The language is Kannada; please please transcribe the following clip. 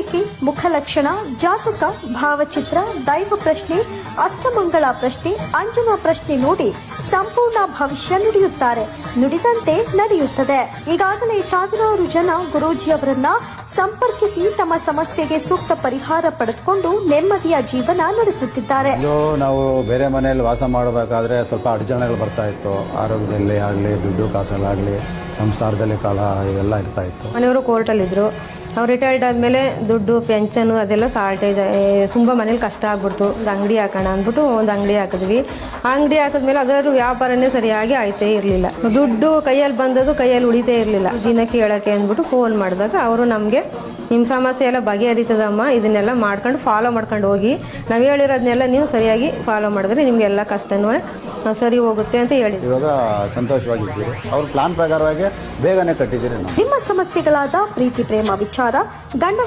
ಮುಖರೇಖೆ ಮುಖಲಕ್ಷಣ ಜಾತಕ ಭಾವಚಿತ್ರ ದೈವ ಪ್ರಶ್ನೆ ಅಷ್ಟಮಂಗಳ ಪ್ರಶ್ನೆ ಅಂಜನಾ ಪ್ರಶ್ನೆ ನೋಡಿ ಸಂಪೂರ್ಣ ಭವಿಷ್ಯ ನುಡಿಯುತ್ತಾರೆ. ನುಡಿದಂತೆ ನಡೆಯುತ್ತದೆ. ಈಗಾಗಲೇ ಸಾವಿರಾರು ಜನ ಗುರೂಜಿ ಅವರನ್ನ ಸಂಪರ್ಕಿಸಿ ತಮ್ಮ ಸಮಸ್ಯೆಗೆ ಸೂಕ್ತ ಪರಿಹಾರ ಪಡೆದುಕೊಂಡು ನೆಮ್ಮದಿಯ ಜೀವನ ನಡೆಸುತ್ತಿದ್ದಾರೆ. ನಾವು ಬೇರೆ ಮನೆಯಲ್ಲಿ ವಾಸ ಮಾಡಬೇಕಾದ್ರೆ ಸ್ವಲ್ಪ ಅಡಚಣೆಗಳು ಬರ್ತಾ ಇತ್ತು. ಆರೋಗ್ಯದಲ್ಲಿ ಆಗಲಿ ದುಡ್ಡು ಕಾಸಲ್ಲಾಗಲಿ ಸಂಸಾರದಲ್ಲಿ ಕಾಲ ಇವೆಲ್ಲ ಇರ್ತಾ ಇತ್ತು. ಮನೆಯವರು ಕೋರ್ಟಲ್ಲಿದ್ದರು ಅವ್ರು ರಿಟೈರ್ಡ್ ಆದಮೇಲೆ ದುಡ್ಡು ಪೆನ್ಷನು ಅದೆಲ್ಲ ಶಾರ್ಟೇಜ್ ತುಂಬ ಮನೇಲಿ ಕಷ್ಟ ಆಗ್ಬಿಡ್ತು. ಒಂದು ಅಂಗಡಿ ಹಾಕೋಣ ಅಂದ್ಬಿಟ್ಟು ಒಂದು ಅಂಗಡಿ ಹಾಕಿದ್ವಿ. ಆ ಅಂಗಡಿ ಹಾಕಿದ್ಮೇಲೆ ಅದರ ವ್ಯಾಪಾರನೇ ಸರಿಯಾಗಿ ಆಯ್ತೇ ಇರಲಿಲ್ಲ. ದುಡ್ಡು ಕೈಯಲ್ಲಿ ಬಂದದ್ದು ಕೈಯಲ್ಲಿ ಉಳಿತೇ ಇರಲಿಲ್ಲ. ದಿನಕ್ಕೆ ಹೇಳೋಕ್ಕೆ ಅಂದ್ಬಿಟ್ಟು ಫೋನ್ ಮಾಡಿದಾಗ ಅವರು ನಮಗೆ ನಿಮ್ಮ ಸಮಸ್ಯೆ ಎಲ್ಲ ಬಗೆಹರಿತದಮ್ಮ, ಇದನ್ನೆಲ್ಲ ಮಾಡ್ಕೊಂಡು ಫಾಲೋ ಮಾಡ್ಕೊಂಡು ಹೋಗಿ. ನಾವು ಹೇಳಿರೋದನ್ನೆಲ್ಲ ನೀವು ಸರಿಯಾಗಿ ಫಾಲೋ ಮಾಡಿದ್ರೆ ನಿಮಗೆಲ್ಲ ಕಷ್ಟನೂ ಸರಿ ಹೋಗುತ್ತೆ ಅಂತ ಹೇಳಿದ್ರು ಇವಾಗ ಸಂತೋಷವಾಗಿದ್ದೀರಿ. ಅವ್ರ ಪ್ಲಾನ್ ಪ್ರಕಾರವಾಗಿ ಬೇಗನೆ ಕಟ್ಟಿದ್ದೀರಿ ನಾವು. ನಿಮ್ಮ ಸಮಸ್ಯೆಗಳಾದ ಪ್ರೀತಿ ಪ್ರೇಮ ವಿಚಾರ ಗಂಡ